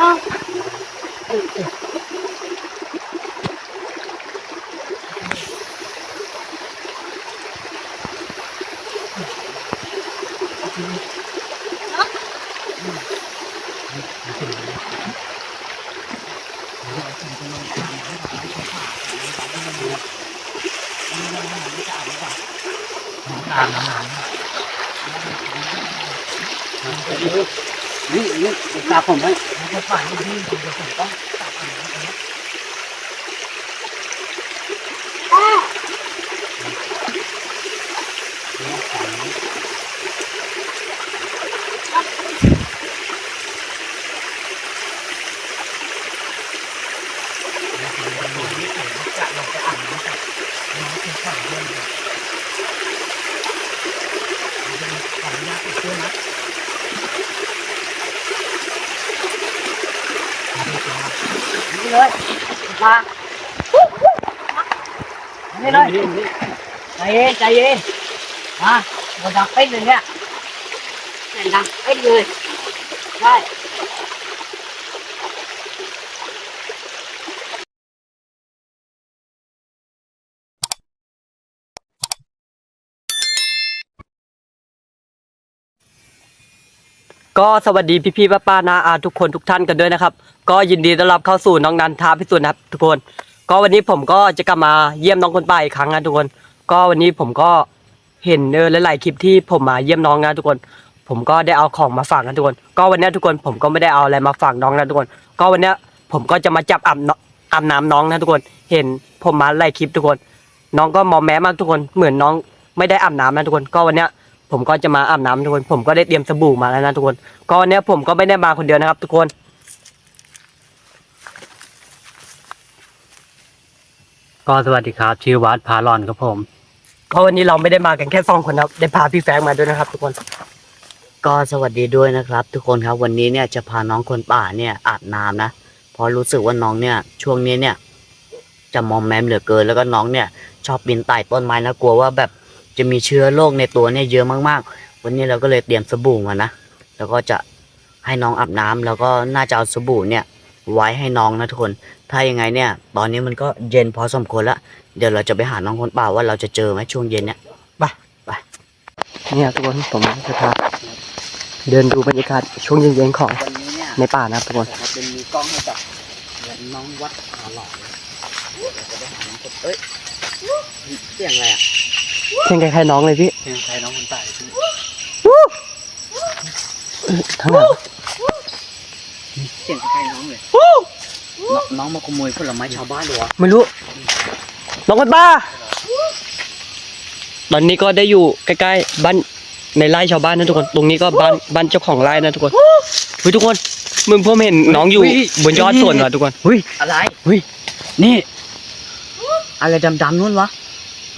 น้อง นี่นี่ตาผมไว้ อ้า นี่เลยมานี่เลยใจเย็นใจเย็นมาบนดักเป็นเลยเนี่ยเดังเอ็ดเลยใช่ก็สวัสดีพี่ๆป้าๆนาอาทุกคนทุกท่านกันด้วยนะครับ ก็ยินดีต้อนรับเข้าสู่น้องนันท้าพิสูจน์นะครับทุกคน ก็วันนี้ผมก็จะกลับมาเยี่ยมน้องคนป่าอีกครั้งนะทุกคน ก็วันนี้ผมก็เห็นเออหลายๆคลิปที่ผมมาเยี่ยมน้องนะทุกคน ผมก็ได้เอาของมาฝากนะทุกคน ก็วันนี้ทุกคนผมก็ไม่ได้เอาอะไรมาฝากน้องนะทุกคน ก็วันนี้ผมก็จะมาจับอาบน้ำอาบน้ำน้องนะทุกคน เห็นผมมาหลายคลิปทุกคน น้องก็มอมแม้มากทุกคน เหมือนน้องไม่ได้อาบน้ำนะทุกคน ก็วันนี้ผมก็จะมาอาบน้ำทุกคน ผมก็ได้เตรียมสบู่มาแล้วนะทุกคน ก็วันนี้ผมก็ไม่ได้มาคนเดียวนะครับทุกคนก็สวัสดีครับ ชื่อวัดพาลอนครับผม ก็วันนี้เราไม่ได้มากันแค่สองคนนะครับ ได้พาพี่แฟงมาด้วยนะครับ ทุกคน ก็สวัสดีด้วยนะครับ ทุกคนครับวันนี้เนี่ยจะพาน้องคนป่าเนี่ยอาบน้ำนะเพราะรู้สึกว่าน้องเนี่ย ช่วงนี้เนี่ย จะมอมแมมเหลือเกิน แล้วก็น้องเนี่ย ชอบบินไต่ต้นไม้แล้วกลัวว่าแบบจะมีเชื้อโรคในตัวเนี่ยเยอะมากๆ วันนี้เราก็เลยเตรียมสบู่มานะแล้วก็จะให้น้องอาบน้ำแล้วก็น่าจะเอาสบู่เนี่ย ไว้ให้น้องนะทุกคน ถ้ายังไงเนี่ย ตอนนี้มันก็เย็นพอสมควรละ เดี๋ยวเราจะไปหาน้องคนป่าว่าเราจะเจอไหมช่วงเย็นเนี่ยเนี่ยทุกคนผมจะพาเดินดูบรรยากาศช่วงเย็นๆของวันนี้เนี่ยในป่านะครับทุกคนครับเป็นมีกล้องให้กับเหมือนน้องวัดหาหล่อเลยเดี๋ยวจะไปหาน้องคนเอ้ยเสียงอะไรอะเช่นคล้ายๆน้องเลยพี่เสียงใครน้องคนตายพี่ข้างหลังเสียงใครน้องเลยน้องน้องมาขโมยผลไม้ชาวบ้านเหรอวะไม่รู้ น้องคนป้า ตอนนี้ก็ได้อยู่ใกล้ๆบ้านในไร่ชาวบ้านนะทุกคน ตรงนี้ก็บ้านบ้านเจ้าของไร่นะทุกคนเฮ้ยทุกคนมึงผมเห็นน้องอยู่บนยอดสวนว่ะทุกคนอะไรเฮ้ยนี่ อะไรดำๆนู่นวะ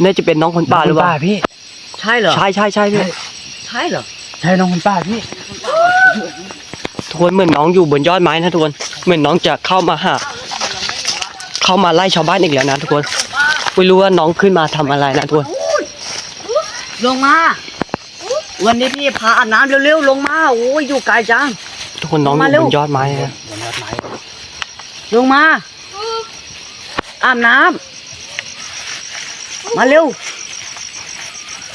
น่าจะเป็นน้องคนป่าหรือเปล่าพี่ ใช่เหรอ ใช่ใช่ใช่พี่ใช่เหรอ ใช่น้องคนป้าพี่ทุกคนเหมือนน้องอยู่บนยอดไม้นะทุกคน เหมือนน้องจะเข้ามาหา เข้ามาไล่ชาวบ้านอีกแล้วนะทุกคน ไม่รู้ว่าน้องขึ้นมาทำอะไรนะทุกคนลงมา วันนี้พี่พาอาบน้ำเร็วๆลงมา โอ้ยอยู่ไกลจัง ทุกคนน้องอมายู่เร็วบนยอดไม้นะบนยอดไม้ลงมาอาบน้ำมาเร็ว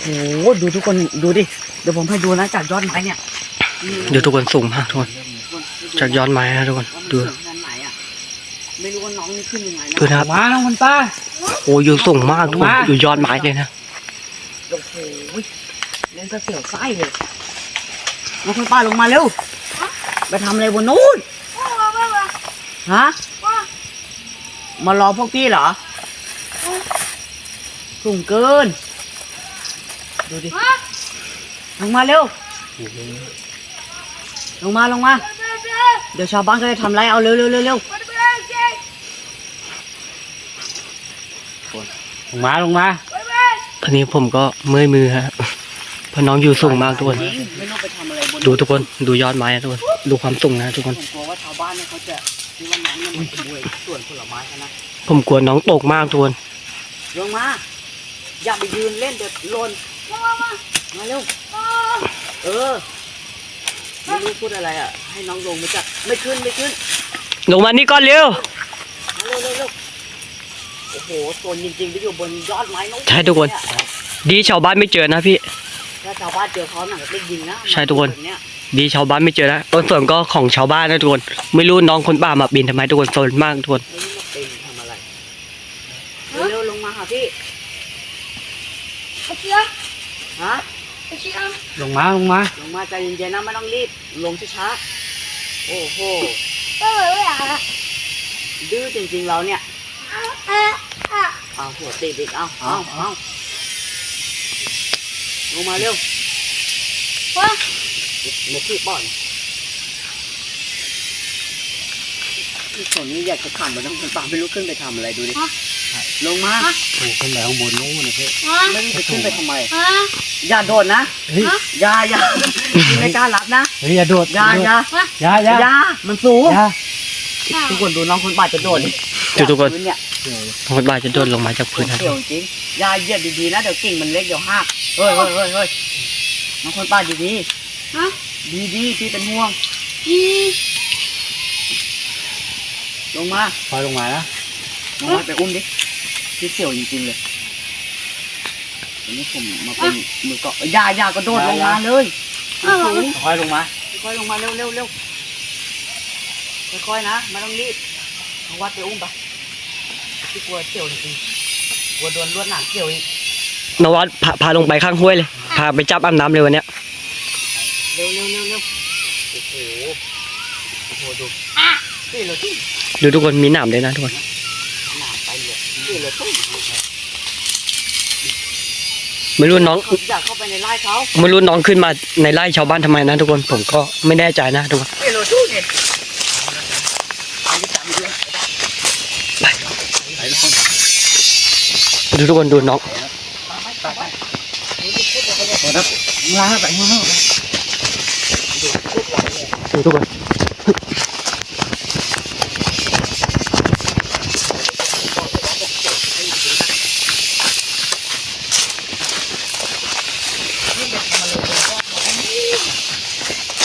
โอ้โหดูทุกคนดูดิเดี๋ยวผมให้ดูนะจากยอดไม้เนี่ยเดี๋ยวทุกคนสูงมากทุกคนจากยอดไม้นะทุกคนดูขนาด ไหนอะไม่รู้ว่าน้องนี่ขึ้นยังไงนะดูนะครับ มาน้องคนป้า โอ้ยอยู่สูงมากทุกคนมา อยู่ยอดไม้เลยนะโอ้โหเล่นก็เสียวไส้เลยน้องคุณป้าลงมาเร็ว ไปทำอะไรบนนู้น ฮะ มารอพวกพี่เหรอ สูงเกิน ดูดิ ลงมาเร็ว ลงมาลงมา เดี๋ยวชาวบ้านก็จะทำไรเอาเร็วเร็วเร็วเร็ว งมาลงมาตอนนี้ผมก็เมื่อยมือฮะเพราะน้องอยู่สูงมากทุกคน ไม่ต้องไปทำอะไรบนดูทุกคนดูยอดไม้นะทุกคนดูความสูงนะทุกคน ผมกลัวว่าชาวบ้านเนี่ยเขาจะคิดว่าน้องเนี่ยมันขโมยส่วนผลไม้เขานะผมกลัวน้องตกมากทุกคนลงมา อย่าไปยืนเล่นเดี๋ยวหล่นมาเร็วเออไม่รู้พูดอะไรอะ ให้น้องลงมาจากไม่ขึ้นไม่ขึ้นลงมานี่ก่อนเร็ว มาเร็วเร็วเร็ว โอ้โหโซนจริงๆไปอยู่บนยอดไม้น้องใช่ทุกคนดีชาวบ้านไม่เจอนะพี่ ถ้าชาวบ้านเจอเขาหนังได้ยิงนะใช่ทุกคน แบบเยดีชาวบ้านไม่เจอนะต้นส่วนก็ของชาวบ้านนะทุกคน ไม่รู้น้องคนป่ามาบินทำไมทุกคนโซนมากทุกคน ไม่รู้ว่าเป็นทำอะไรเร็วๆลงมาหาพี่ไอ้เชียฮะไอ้เชียลงมาลงมา ลงมาใจเย็นๆนะไม่ต้องรีบลงช้าๆโอ้โหเออเออดื้อจริงๆเราเนี่ย เออ เออเอาหัวติดอีกเอาเอาเอาลงมาเร็วว่าเมื่อกี้ป่อนที่ส่วนนี้อยากจะขำเหมือนน้องคนป่าไม่รู้ขึ้นไปทำอะไรดูดิลงมาโอ้ขึ้นไปข้างบนนู้นนะพี่ฮะไม่รู้จะขึ้นไปทำไมฮะอย่าโดดนะเฮ้ยอย่าอย่าพี่ไม่กล้ารับนะเฮ้ยอย่าโดดอย่าอย่าอย่าอย่าอย่ามันสูงอย่าทุกคนดูน้องคนป่าจะโดดดิดูทุกคนพื้เนี่ย น้องคนป่าจะโดดลงมาจากพื้นนะทุกเกี่ยควจริงอย่าเหยียบดีๆนะเดี๋ยวกิ่งมันเล็กเดี๋ยวหักเฮ้ยเฮ้ยเฮ้ยเฮ้ยน้องคนป่าดีฮะๆดีๆพี่เป็นห่วงดีลงมาพอลงมานะลงมาไปอุ้มดิพี่เสี่ยวจริงๆเลยวันนี้ผมมาเป็นมือเกาะอย่าอย่ากระโดดลงมาเลยมันสูงค่อยลงมาค่อยๆลงมาเร็วเร็วเร็วค่อยๆนะไม่ต้องรีบน้องวัดไปอุ้มไป พี่กลัวเสี่ยวจริงๆกลัวโดนลวดหนามเกี่ยวอีกนวัดพาพาลงไปข้างห้วยเลย พาไปจับอาบน้ำเลยวันเนี้ยเร็วเร็วเร็วเร็วโอ้โหโอ้โหดูนี่เลยที่ดูทุกคนมีหนามด้วยนะทุกคนหนามไปเลยนี่เลยตุ้มไม่รู้น้องอยากเข้าไปในไร่เขาไม่รู้น้องขึ้นมาในไร่ชาวบ้านทำไมนะทุกคนผมก็ไม่แน่ใจนะทุกคนนี่เลยตุ้มเนี่ยอันนี้จับมือเลย ดูทุกคนดูน้องลาไปข้างนอกดูทุกคน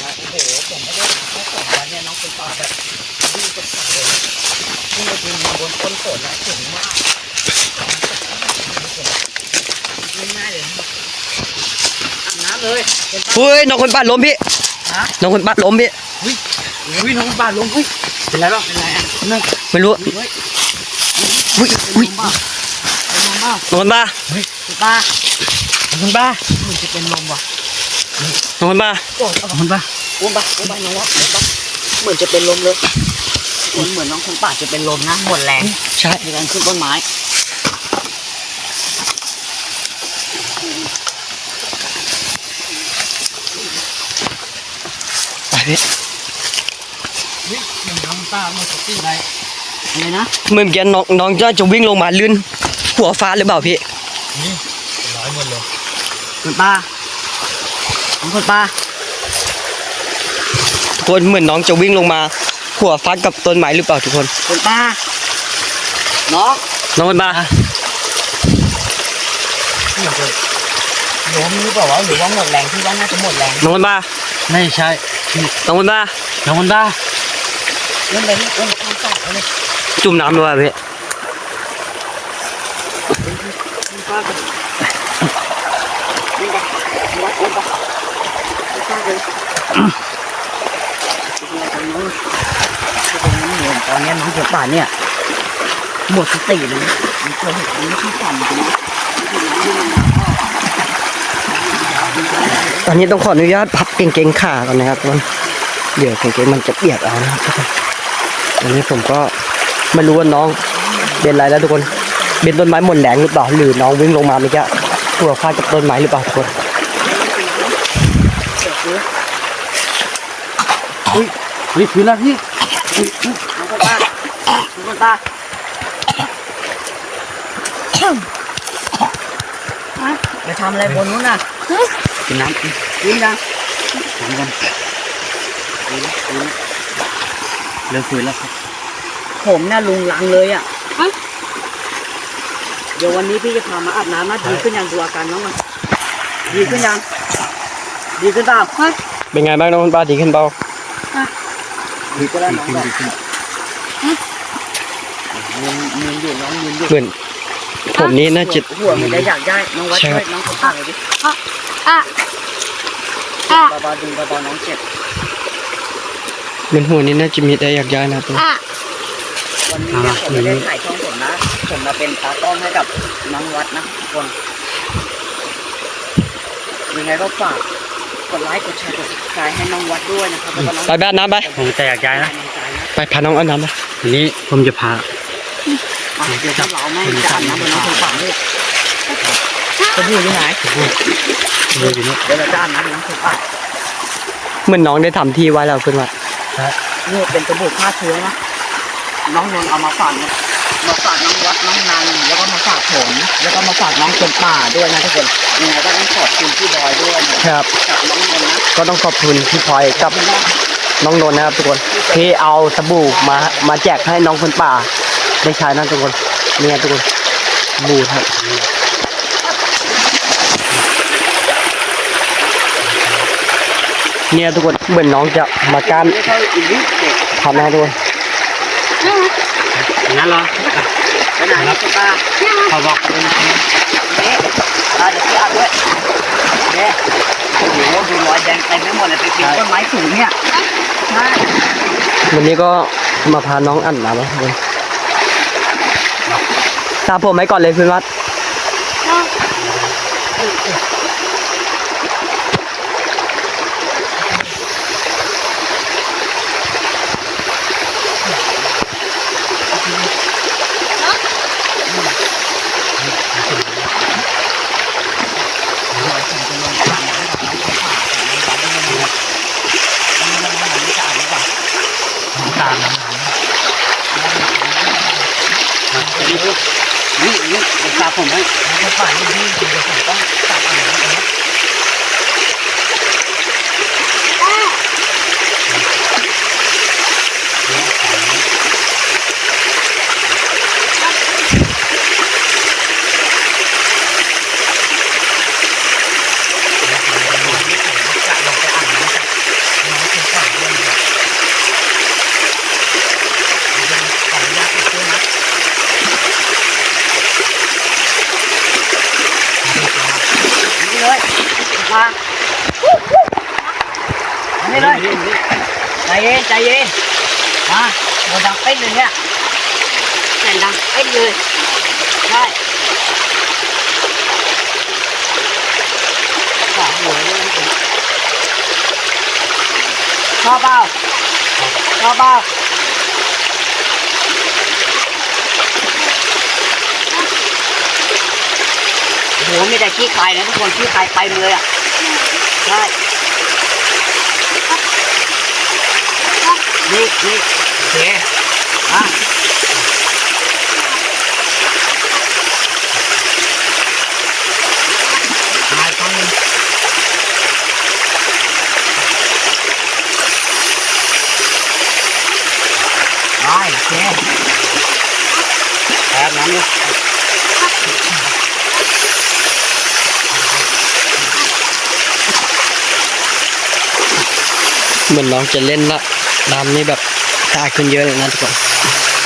โอ้โหผมไม่ได้แค่สองวันเนี่ยน้องเป็นป่าแบบวิ่งกับสายเลยวิ่งไปบินมาบนต้นฝนอะถึงมากง่ายๆ เลยนะอาบน้ำเลยเป็นป่าเฮ้ยน้องคนป่าล้มพี่ฮะ น้องคนป่าล้มพี่วิ่งน้องป่าลงเฮ้ยเป็นไรบ้างเป็นไรอะนั่งไม่รู้เฮ้ยอุ้ยเป็นอุ้ยลมป่ะเป็นลมป่ะน้องคนป่าคุณป้าน้องคนป่าเหมือนจะเป็นลมว่ะน้องคนป่าโอ้ยมันปะอุ้มป่ะอุ้มป่ะน้องวะอุ้มป่ะเหมือนจะเป็นลมเลยเหมือนเหมือนน้องคนป่าจะเป็นลมนะหมดแรงใช่ในการขึ้นต้นไม้ ไปพี่มันทำตามันสติไรอะไรนะเมื่อกี้น้องน้องจะจะวิ่งลงมาลื่นหัวฟ้าหรือเปล่าพี่ร้อยหมดเลยคุณป้าน้องคนป้าทุกคนเหมือนน้องจะวิ่งลงมา หัวฟ้ากับต้นไม้หรือเปล่าทุกคนคุณป้าน้องน้องคนป่าล้มหรือเปล่าวะหรือว่าหมดแรงที่ว่าน่าจะหมดแรงน้องคนป่าไม่ใช่ น้องคนป่าน้องมันบ้าเล่นไปนี่เล่นข้างใต้เอาเลยจุ่มน้ำด้วยพี่คุณป้ากันนี่ไงวัดอุ้มป่ะคุณป้าเลยตอนนี้น้องเสือป่าเนี่ยหมดสติเลยนะมันเกิดเหตุการณ์ไม่คาดฝันจริง ตอนนี้ต้องขออนุญาตพับเก่งๆขาก่อนนะครับทุกคนเดี๋ยวเก่งๆมันจะเปียกเอานะครับทุกคนอันนี้ผมก็ไม่รู้ว่าน้องเป็นอะไรแล้วทุกคนเป็นต้นไม้หมดแรงหรือเปล่าหรือน้องวิ่งลงมาเมื่อกี้หัวฟาดกับต้นไม้หรือเปล่าทุกคนเฮ้ยคือแล้วพี่น้องคนตาน้องคนตาไปทำอะไรบนนู้นน่ะ กินน้ำกินยังน้ำกันเริ่มฟื้นแล้วครับ ผมเนี่ยลุงลังเลยอะ เดี๋ยววันนี้พี่จะพามาอาบน้ำนะดีขึ้นยังดูอาการน้องมันดีขึ้นยัง ดีขึ้นเปล่าเป็นไงบ้างน้องคนป่าดีขึ้นเปล่าดีก็แล้วน้องบอกยืนยืนอยู่น้องยืนอยู่เหมือนผมนี่น่าจะหัวมันจะอยากได้น้องวัดใช่ช่วยน้องคนป่าเลยดิ อะอะเบาๆดึงเบาๆน้องเจ็บเหมือนหัวนี่น่าจะมีได้อยากย้ายนะครับอะวันนี้เนี่ยผมไม่ได้ถ่ายช่องผมนะผมมาเป็นตากล้องให้กับน้องวัดนะทุกคนยังไงก็ฝากกดไลค์กดแชร์กด subscribe ให้น้องวัดด้วยนะครับแล้วก็น้องไปแบบน้ำไป ผมจะอยากย้ายนะ ไปพาน้องเอาน้ำไปทีนี้ผมจะพา อะเดี๋ยวเราแม่งจะอาบน้ำเป็นน้องคนป่าด้วย สบู่อยู่ไหนดูอยู่นี่เดี๋ยวเราจะอาบน้ำเป็นน้องคนป่าเหมือนน้องได้ทำที่ไว้แล้วขึ้นมานี่เป็นสบู่ฆ่าเชื้อนะน้องนนท์เอามาฝากเนี่ยมาฝากน้องวัดน้องนันแล้วก็มาฝากผมแล้วก็มาฝากน้องคนป่าด้วยนะทุกคนยังไงก็ต้องขอบคุณพี่บอยด้วยนะครับกับน้องนนท์นะก็ต้องขอบคุณพี่พลอยกับน้องนนท์นะครับทุกคนที่เอาสบู่มามาแจกให้น้องคนป่า ได้ใช้นะทุกคนเนี่ยทุกคนสบู่ครับ เนี่ยทุกคนเหมือนน้องจะมาก้านไม่เข้าอีกนิดเด็กทำนะครับทุกคนงั้นเหรอไปไหนน้องคนป่าเขาบอกเอ๊ะอะเดี๋ยวพี่อาบด้วยเอ๊ะโอ้โหดูรอยแดงเต็มไปหมดเลยไปกินต้นไม้สูงเนี่ยใช่วันนี้ก็มาพาน้องอันน้ำนะทุกคนตามผมไว้ก่อนเลยคุณวัด ตามนะ นี่นี่เดี๋ยวตา ผมให้น้องคนป่านี่นี่เดี๋ยวผมต้องตัดอ่างนะ นี่เลยมานี่เลย ใจเย็นใจเย็นมาโดนดังเป๊ะเลยเนี่ยแผ่นดังเป๊ะเลยใช่ฝาหัวด้วยชอบเปล่าชอบเปล่าโหมีแต่ขี้ใครนะทุกคนขี้ใครไปเลยอะใช่ นี่โอเคอะมาอีกครั้งหนึ่งได้โอเคแอบน้ำเลยเหมือนน้องจะเล่นละ น้ำนี่แบบสะอาดขึ้นเยอะเลยนะทุกคน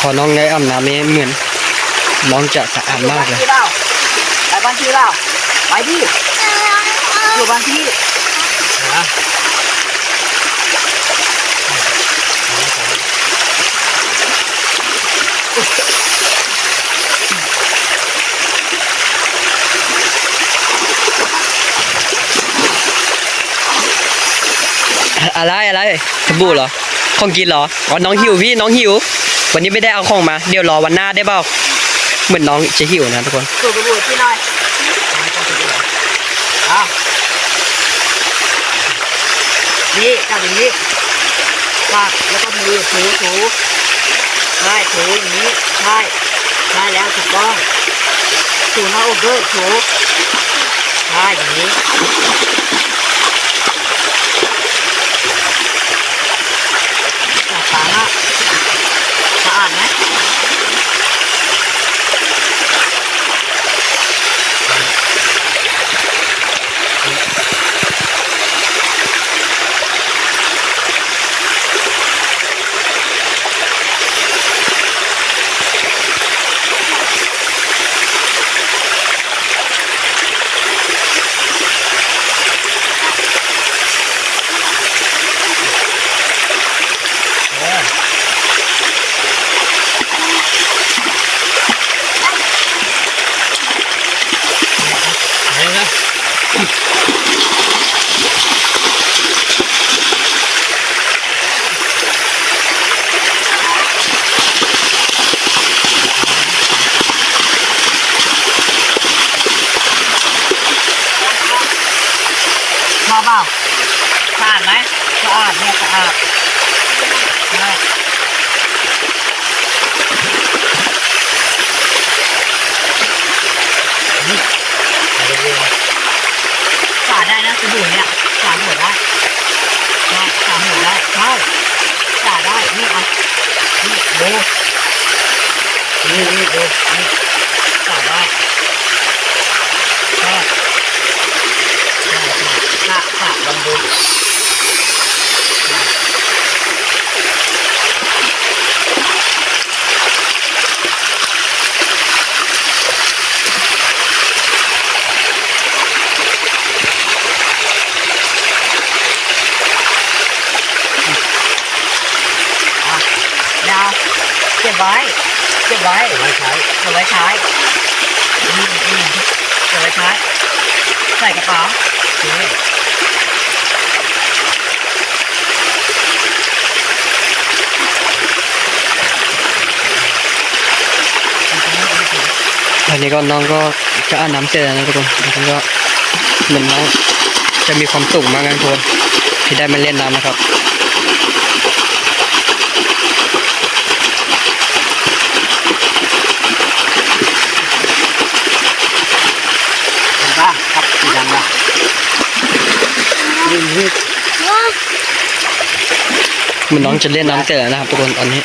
พอน้องได้อาบน้ำนี่เหมือนน้องจะสะอาดมากเลยไปบ้านที่เราไปดิอยู่บ้านที่อะไรอะไรสบู่เหรอ ของกินเหรอ อ๋อ น้องหิวพี่ น้องหิว วันนี้ไม่ได้เอาของมา เดี๋ยวรอวันหน้าได้เปล่า เหมือนน้องจะหิวนะทุกคนสูบไปดูที่หน่อยอ้าวนี่จับอย่างนี้ปากแล้วก็มือถูถูใช่ถูอย่างนี้ ใช่ ใช่แล้วถูกต้องถูหน้าอกด้วยถูใช่อย่างนี้ Oh, oh, oh, oh. ไว้ไว้ใช้เก็บไว้ใช้อืมอืมเก็บไว้ใช้ใส่กระเป๋าโอเคตอนนี้ก็น้องก็จะอาบน้ำเสร็จแล้วนะทุกคนแล้วก็เหมือนน้องจะมีความสุขมากนะทุกคนที่ได้มาเล่นน้ำนะครับ เห็นปะครับสีดำละนี่นี่ ว้า เห มือนน้องจะเล่นน้ำเสร็จแล้วนะครับทุกคนตอนนี้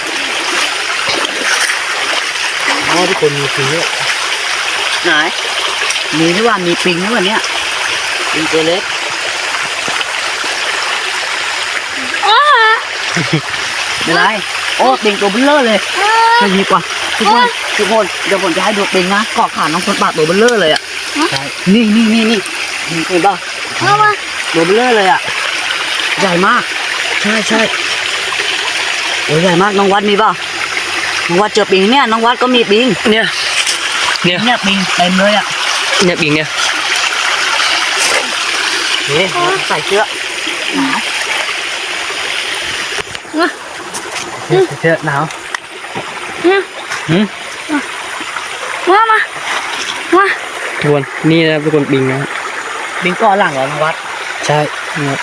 อ๋อทุกคนมีปิงด้วยไหนมีที่ว่ามีปิงด้วยเนี่ยปิงตัวเล็กอ้าไม่ไรโอ้ปิงตัวเบลเลอร์เลยอ้าไม่ดีกว่าทุกคนทุกคนเดี๋ยวผมจะให้ดูปิงนะเกาะขาน้องคนปากตัวเบลเลอร์เลยอะใช่นี่นี่นี่นี่นี่เห็นป่ะเอามา ตัวเบลเลอร์เลยอะ ใหญ่มาก ใช่ใช่โอ้ยใหญ่มากน้องวัดมีป่ะน้องวัดเจอปิงเนี่ยน้องวัดก็มีปิงเนี่ย เนี่ยเนี่ยปิงเต็มเลยอะเนี่ยบิงเนี่ยเฮ้ยใส่เสื้อหนาวเสื้อหนาวเนี่ยหืมมามามาทุกคนนี่นะครับทุกคนบิงนะครับปิงเกาะหลังเหรอน้องวัด ใช่นะครับ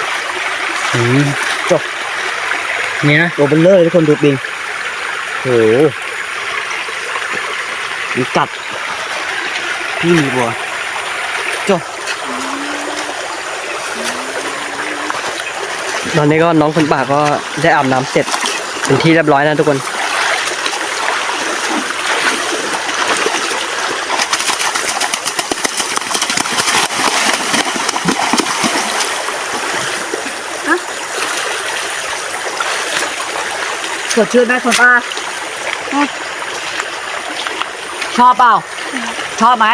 อืมจบเนี่ยนะตัวเบลเลอร์ทุกคนดูปิงโหมีกัด พี่มีบัวจบตอนนี้ก็น้องคนป่าก็ได้อาบน้ำเสร็จเป็นที่เรียบร้อยนะทุกคน สดชื่นไหมคนป้าชอบเปล่า ชอบไหม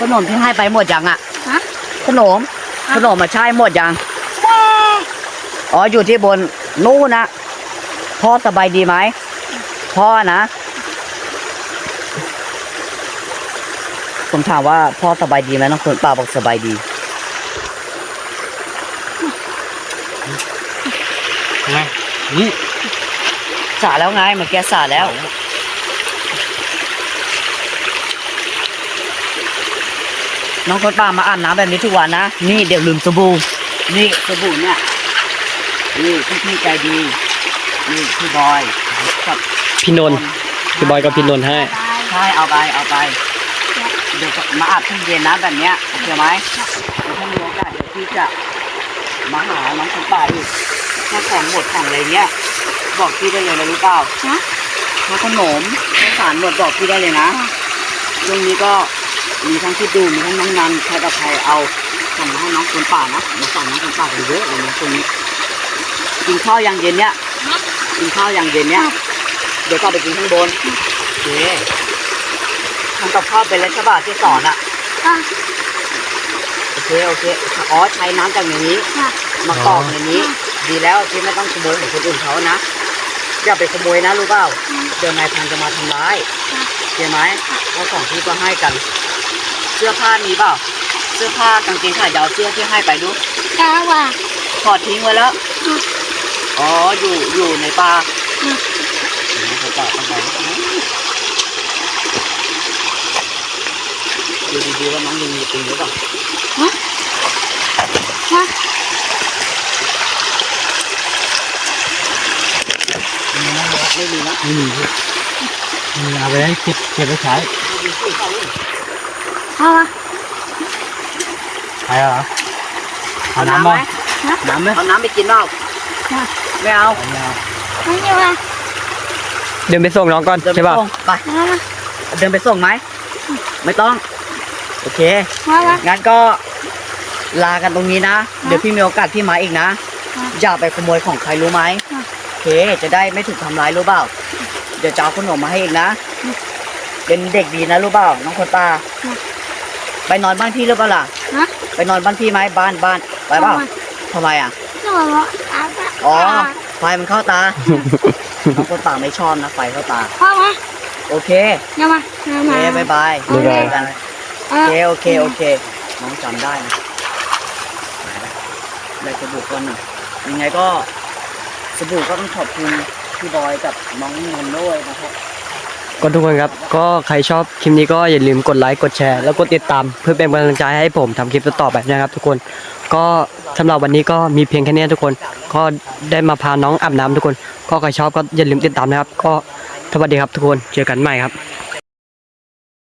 ขนมที่ให้ไปหมดยังอะฮะขนม ขนมมาใช่หมดยังแม่อ๋ออยู่ที่บนนู่นนะพ่อสบายดีไหมพ่อนะ ผมถามว่าพ่อสบายดีไหมน้องคนป้าบอกสบายดีไงนี่สาแล้วไงเมื่อกี้สาแล้ว น้องคนป้ามาอาบน้ำแบบนี้ทุกวันนะ นี่เดี๋ยวลืมสบู่ นี่สบู่เนี่ย นี่พี่พี่ๆใจดี นี่พี่บอยกับพี่นนท์พี่บอยกับพี่นนท์ให้ ใช่เอาไปเอาไป เดี๋ยวมาอาบทุกเย็นนะแบบเนี้ยโอเคไหมเดี๋ยวถ้ามีโอกาสเดี๋ยวพี่จะมาหาน้องคนป่าอีกถ้าของหมดของอะไรเงี้ย บอกพี่ได้เลยนะรู้เปล่าฮะถ้าขนมข้าวสารหมดบอกพี่ได้เลยนะช่วงนี้ก็มีทั้งที่ดูมีทั้งน้องนันใครกับใครเอาสั่งมาให้น้องคนป่านะมาสั่งน้องคนป่ากันเยอะเลยนะช่วงนี้กินข้าวอย่างเย็นเนี้ยกินข้าวอย่างเย็นเนี้ยเดี๋ยวก็ไปกินข้างบนโอเค ทำกับข้าวเป็นแล้วใช่ป่ะที่สอนอะอะ โอเคโอเค อ๋อใช้น้ำจากอย่างนี้อะ มากรอกในนี้ ดีแล้วที่ไม่ต้องขโมยของคนอื่นเขานะ อย่าไปขโมยนะรู้เปล่า เดี๋ยวนายพันจะมาทำร้ายโอเคไหมเพราะของที่ก็ให้กัน เสื้อผ้ามีเปล่า เสื้อผ้ากางเกงขายาวเสื้อที่ให้ไปดูตาว่าถอดทิ้งไว้แล้ว อ๋อ อยู่ อยู่ในป่าอยู่ในป่าข้างในโอเค ดูดีๆว่าน้องยังมีจริงหรือเปล่าฮะฮะไม่มีนะไม่มีพี่ไม่มีเอาไปให้เก็บเก็บไว้ใช้เอามาใช้เหรอเอาน้ำบ้างน้ำไหมเอาน้ำไปกินเปล่าไม่เอาเอาไม่เอาไม่เอามาเดินไปส่งน้องก่อนเดินไปใช่ป่ะส่งไปเอามาเดินไปส่งไหมไม่ต้องโอเคเอามางั้นก็ลากันตรงนี้นะ เดี๋ยวพี่มีโอกาสพี่มาอีกนะค่ะอย่าไปขโมยของใครรู้ไหมค่ะโอเค จะได้ไม่ถูกทำร้ายรู้เปล่า เดี๋ยวจะเอาขนมมาให้อีกนะ เป็นเด็กดีนะรู้เปล่า น้องคนตาค่ะไปนอนบ้านพี่หรือเปล่าล่ะ ฮะไปนอนบ้านพี่ไหมบ้านบ้าน ไปเปล่าทำไมอะเอามาเอามาอ๋อ ไฟมันเข้าตา น้องคนตาไม่ชอบนะไฟเข้าตาเอามาโอเคเอามาเอาโอมาเคบายบายบ๊ายบาย เจอกันเอา โอเคโอเคโอเคน้องจำได้นะไปละเลยสบู่คนหนึ่งยังไงก็สบู่ก็ต้องขอบคุณพี่บอยกับน้องนนท์ด้วยนะครับก็ทุกคนครับ ก็ใครชอบคลิปนี้ก็อย่าลืมกดไลค์กดแชร์ แล้วกดติดตามเพื่อเป็นกำลังใจให้ผมทำคลิปต่อๆไปนะครับ ทุกคนก็สำหรับวันนี้ก็มีเพียงแค่นี้ทุกคน ก็ได้มาพาน้องอาบน้ำทุกคน ก็ใครชอบก็อย่าลืมติดตามนะครับ ก็สวัสดีครับทุกคนเจอกันใหม่ครับ